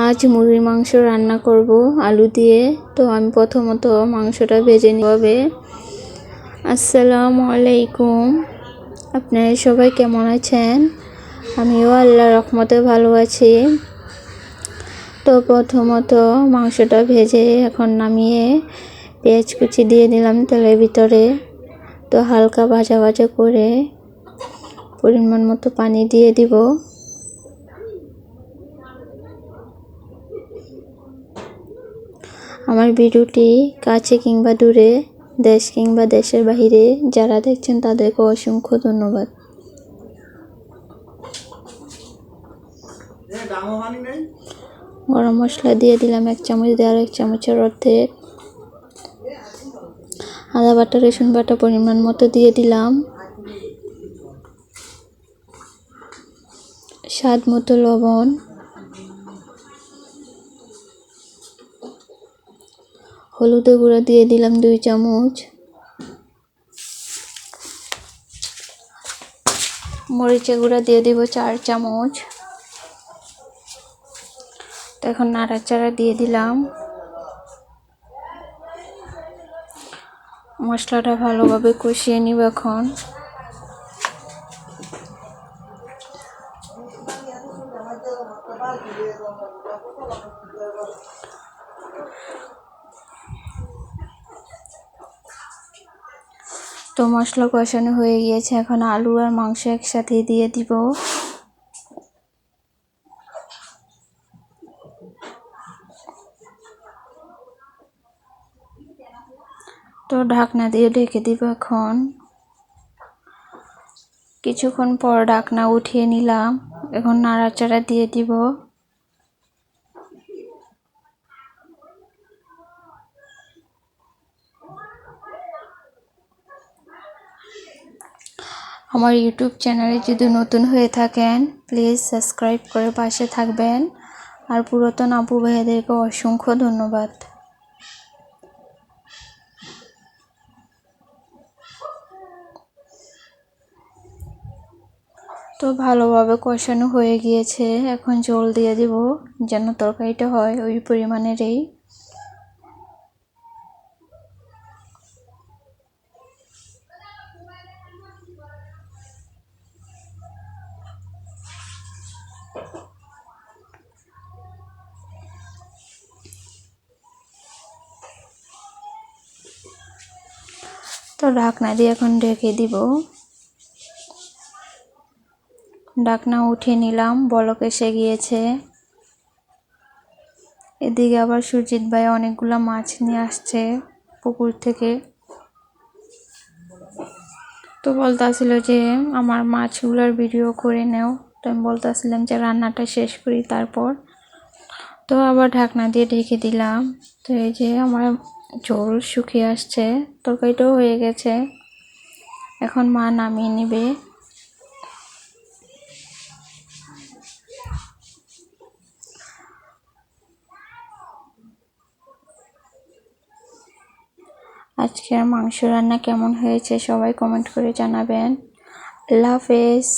আজ মুরগির মাংস রান্না করব, আলু দিয়ে। তো আমি প্রথমত মাংসটা ভেজে নিবে। আসসালামু আলাইকুম। আপনারা সবাই কেমন আছেন? আমিও আল্লাহ রহমতে ভালো আছি। তো প্রথমত মাংসটা ভেজে এখন নামিয়ে পেঁয়াজ কুচি দিয়ে দিলাম তেলের ভিতরে। তো হালকা ভাজা ভাজা করে পরিমাণ মতো পানি দিয়ে দিব। আমার ভিডিওটি কাছে কিংবা দূরে দেশ কিংবা দেশের বাহিরে যারা দেখছেন তাদেরকে অসংখ্য ধন্যবাদ। গরম মশলা দিয়ে দিলাম এক চামচ দিয়ে দেওয়ার এক চামচের অর্ধেক। আদা বাটা রসুন বাটা পরিমাণ মতো দিয়ে দিলাম। স্বাদ মতো লবণ। হলুদের গুঁড়া দিয়ে দিলাম দুই চামচ। মরিচের গুঁড়া দিয়ে দিব চার চামচ। তো এখন নাড়াচাড়া দিয়ে দিলাম। মশলাটা ভালোভাবে কষিয়ে নিব এখন। তো মশলা কষানো হয়ে গিয়েছে। এখন আলু আর মাংস একসাথে দিয়ে দিব। তো ঢাকনা দিয়ে ঢেকে দিব এখন। কিছুক্ষণ পর ঢাকনা উঠিয়ে নিলাম। এখন নাড়াচাড়া দিয়ে দিব। আমার ইউটিউব চ্যানেলে যদি নতুন হয়ে থাকেন প্লিজ সাবস্ক্রাইব করে পাশে থাকবেন। আর পুরাতন আপু ভাইয়াদেরকে অসংখ্য ধন্যবাদ। তো ভালোভাবে কষানো হয়ে গিয়েছে। এখন জল দিয়ে দিব, যেন তরকারিটা হয় ওই পরিমাণেরই। তো ঢাকনা দিয়ে এখন ঢেকে দিব। ডাকনা উঠিয়ে নিলাম, বলক এসে গিয়েছে। এদিকে আবার সুজিত ভাই অনেকগুলো মাছ নিয়ে আসছে পুকুর থেকে। তো বলতেছিল যে, আমার মাছগুলোর ভিডিও করে নেও। তো আমি বলতেছিলাম যে, রান্নাটা শেষ করি তারপর। তো আবার ঢাকনা দিয়ে ঢেকে দিলাম। তো এই যে, আমার ঝোল শুকিয়ে আসছে, তরকারিটাও হয়ে গেছে। এখন মা নামিয়ে নিবে। আজকের মাংস রান্না কেমন হয়েছে সবাই কমেন্ট করে জানাবেন। আল্লাহ হাফেজ।